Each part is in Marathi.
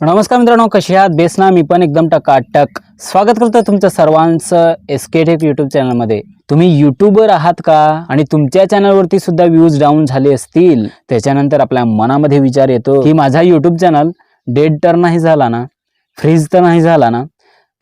नमस्कार मित्रांनो कशी आहात? बेसना मी पण एकदम टकाटक. स्वागत करतो तुमचं सर्वांचं एस के टेक यूट्यूब चॅनलमध्ये तुम्ही यूट्यूबर आहात का? आणि तुमच्या चॅनलवरती सुद्धा व्ह्यूज डाऊन झाले असतील. त्याच्यानंतर आपल्या मनामध्ये विचार येतो की माझा यूट्यूब चॅनल डेड तर नाही झाला ना? फ्रीज तर नाही झाला ना?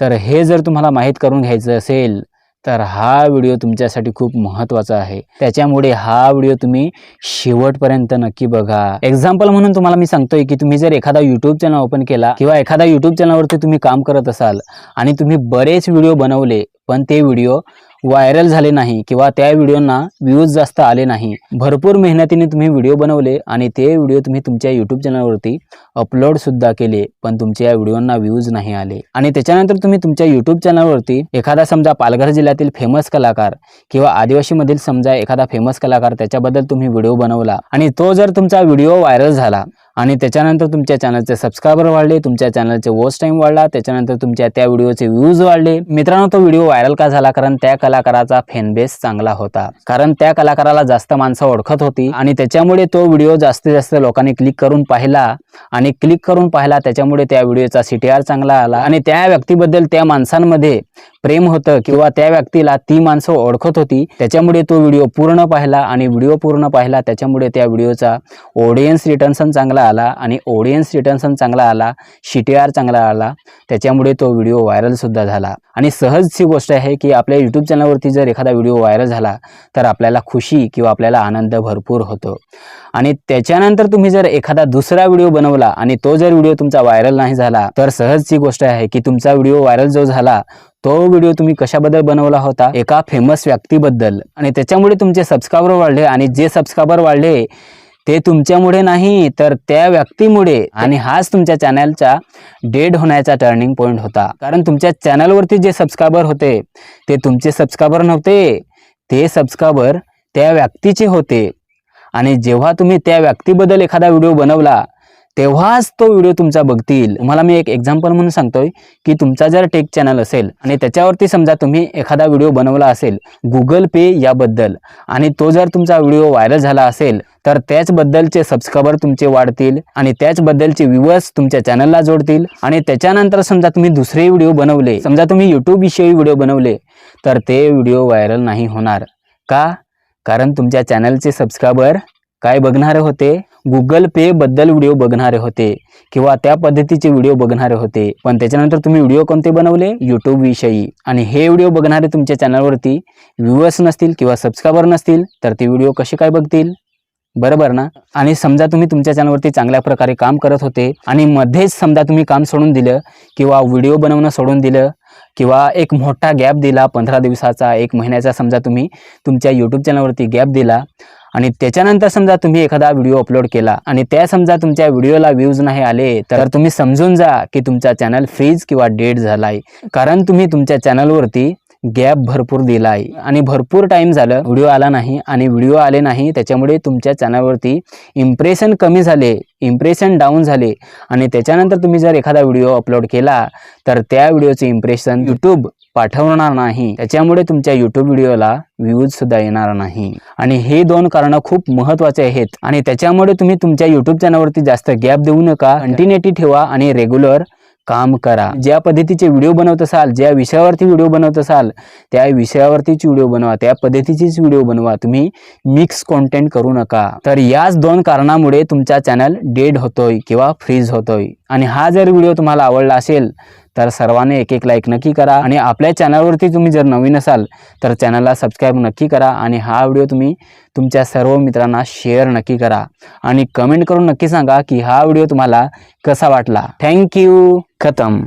तर हे जर तुम्हाला माहीत करून घ्यायचं असेल तर हा व्हिडिओ तुमच्यासाठी खूप महत्त्वाचा आहे. त्याच्यामुळे हा व्हिडिओ तुम्ही शेवटपर्यंत नक्की बघा. एक्झाम्पल म्हणून तुम्हाला मी सांगतोय की तुम्ही जर एखादा युट्यूब चॅनल ओपन केला किंवा एखादा युट्यूब चॅनलवरती तुम्ही काम करत असाल आणि तुम्ही बरेच व्हिडिओ बनवले पण ते व्हिडिओ व्हायरल झाले नाही किंवा त्या व्हिडिओना व्ह्यूज जास्त आले नाही. भरपूर मेहनतीने तुम्ही व्हिडिओ बनवले आणि ते व्हिडिओ तुम्ही तुमच्या यूट्यूब चॅनलवरती अपलोडसुद्धा केले पण तुमच्या या व्हिडिओना व्ह्यूज नाही आले. आणि त्याच्यानंतर तुम्ही तुमच्या यूट्यूब चॅनलवरती एखादा समजा पालघर जिल्ह्यातील फेमस कलाकार किंवा आदिवासीमधील समजा एखादा फेमस कलाकार त्याच्याबद्दल तुम्ही व्हिडिओ बनवला आणि तो जर तुमचा व्हिडिओ व्हायरल झाला आणि त्याच्यानंतर तुमच्या चॅनलचे सबस्क्रायबर वाढले तुमच्या चॅनलचे वॉच टाईम वाढला त्याच्यानंतर तुमच्या त्या व्हिडिओचे व्ह्यूज वाढले. मित्रांनो तो व्हिडिओ व्हायरल का झाला? कारण त्या कलाकाराचा फॅनबेस चांगला होता. कारण त्या कलाकाराला जास्त माणसं ओळखत होती आणि त्याच्यामुळे तो व्हिडिओ जास्तीत जास्त लोकांनी क्लिक करून पाहिला. आणि क्लिक करून पाहिला त्याच्यामुळे त्या व्हिडिओचा सी टी आर चांगला आला. आणि त्या व्यक्तीबद्दल त्या माणसांमध्ये प्रेम होतं किंवा त्या व्यक्तीला ती माणसं ओळखत होती त्याच्यामुळे तो व्हिडिओ पूर्ण पाहिला आणि व्हिडिओ पूर्ण पाहिला त्याच्यामुळे त्या व्हिडिओचा ऑडियन्स रिटर्न्सन चांगला आला आणि ऑडियन्स रिटर्न्सन चांगला आला सी टी आर चांगला आला त्याच्यामुळे तो व्हिडिओ व्हायरलसुद्धा झाला. आणि सहजची गोष्ट आहे की आपल्या यूट्यूब चॅनलवरती जर एखादा व्हिडिओ व्हायरल झाला तर आपल्याला खुशी किंवा आपल्याला आनंद भरपूर होतो. आणि त्याच्यानंतर तुम्ही जर एखादा दुसरा व्हिडिओ बनवला आणि तो जर व्हिडिओ तुमचा व्हायरल नाही झाला तर सहजची गोष्ट आहे की तुमचा व्हिडिओ व्हायरल जो झाला तो व्हिडिओ तुम्ही कशाबद्दल बनवला होता एका फेमस व्यक्तीबद्दल. आणि त्याच्यामुळे तुमचे सबस्क्रायबर वाढले आणि जे सबस्क्रायबर वाढले ते तुमच्यामुळे नाही तर त्या व्यक्तीमुळे. आणि हाच तुमच्या चॅनलचा डेड होण्याचा टर्निंग पॉईंट होता. कारण तुमच्या चॅनलवरती जे सबस्क्रायबर होते ते तुमचे सबस्क्रायबर नव्हते. ते सबस्क्रायबर त्या व्यक्तीचे होते. आणि जेव्हा तुम्ही त्या व्यक्तीबद्दल एखादा व्हिडिओ बनवला तेव्हाच तो व्हिडिओ तुमचा बघतील. तुम्हाला मी एक एक्झाम्पल म्हणून सांगतोय की तुमचा जर टेक चॅनल असेल आणि त्याच्यावरती समजा तुम्ही एखादा व्हिडिओ बनवला असेल गुगल पे याबद्दल आणि तो जर तुमचा व्हिडिओ व्हायरल झाला असेल तर त्याचबद्दलचे सबस्क्रायबर तुमचे वाढतील आणि त्याचबद्दलचे व्ह्यूअर्स तुमच्या चॅनलला जोडतील आणि त्याच्यानंतर समजा तुम्ही दुसरे व्हिडिओ बनवले समजा तुम्ही यूट्यूब विषयी व्हिडिओ बनवले तर ते व्हिडिओ व्हायरल नाही होणार. का? कारण तुमच्या चॅनलचे सबस्क्रायबर काय बघणारे होते? गुगल पे बद्दल व्हिडिओ बघणारे होते किंवा त्या पद्धतीचे व्हिडिओ बघणारे होते. पण त्याच्यानंतर तुम्ही व्हिडिओ कोणते बनवले? यूट्यूब विषयी. आणि हे व्हिडिओ बघणारे तुमच्या चॅनलवरती व्ह्यूअर्स नसतील किंवा सबस्क्रायबर नसतील तर ते व्हिडिओ कसे काय बघतील? बरोबर ना? आणि समजा तुम्ही तुमच्या चॅनलवरती चांगल्या प्रकारे काम करत होते आणि मध्येच समजा तुम्ही काम सोडून दिलं किंवा व्हिडिओ बनवणं सोडून दिलं किंवा एक मोठा गॅप दिला पंधरा दिवसाचा एक महिन्याचा समजा तुम्ही तुमच्या यूट्यूब चॅनलवरती गॅप दिला आणि त्याच्यानंतर समजा तुम्ही एखादा व्हिडिओ अपलोड केला आणि त्या समजा तुमच्या व्हिडिओला व्ह्यूज नाही आले तर तुम्ही समजून जा की तुमचा चॅनल फ्रीज किंवा डेड झाला आहे कारण तुम्ही तुमच्या चॅनलवरती गॅप भरपूर दिला आहे. आणि भरपूर टाईम झालं व्हिडिओ आला नाही. आणि व्हिडिओ आले नाही त्याच्यामुळे तुमच्या चॅनलवरती इम्प्रेशन कमी झाले इम्प्रेशन डाऊन झाले. आणि त्याच्यानंतर तुम्ही जर एखादा व्हिडिओ अपलोड केला तर त्या व्हिडिओचे इम्प्रेशन यूट्यूब पाठवणार नाही. त्याच्यामुळे तुमच्या यूट्यूब व्हिडिओला व्ह्यूज सुद्धा येणार नाही. आणि हे दोन कारणं खूप महत्त्वाचे आहेत. आणि त्याच्यामुळे तुम्ही तुमच्या यूट्यूब चॅनलवरती जास्त गॅप देऊ नका. कंटिन्युटी ठेवा आणि रेग्युलर काम करा. ज्या पद्धतीचे व्हिडिओ बनवत असाल ज्या विषयावरती व्हिडिओ बनवत असाल त्या विषयावरतीच व्हिडिओ बनवा. त्या पद्धतीचीच व्हिडिओ बनवा. तुम्ही मिक्स कॉन्टेंट करू नका. तर याच दोन कारणामुळे तुमचा चॅनल डेड होतोय किंवा फ्रीज होतोय. आणि हा जर व्हिडिओ तुम्हाला आवडला असेल तर सर्वांनी एक एक लाईक नक्की करा आणि आपल्या चॅनलवरती तुम्ही जर नवीन असाल तर चॅनलला सबस्क्राईब नक्की करा आणि हा व्हिडिओ तुम्ही तुमच्या सर्व मित्रांना शेअर नक्की करा. आणि कमेंट करून नक्की सांगा की हा व्हिडिओ तुम्हाला कसा वाटला. थँक्यू खतम.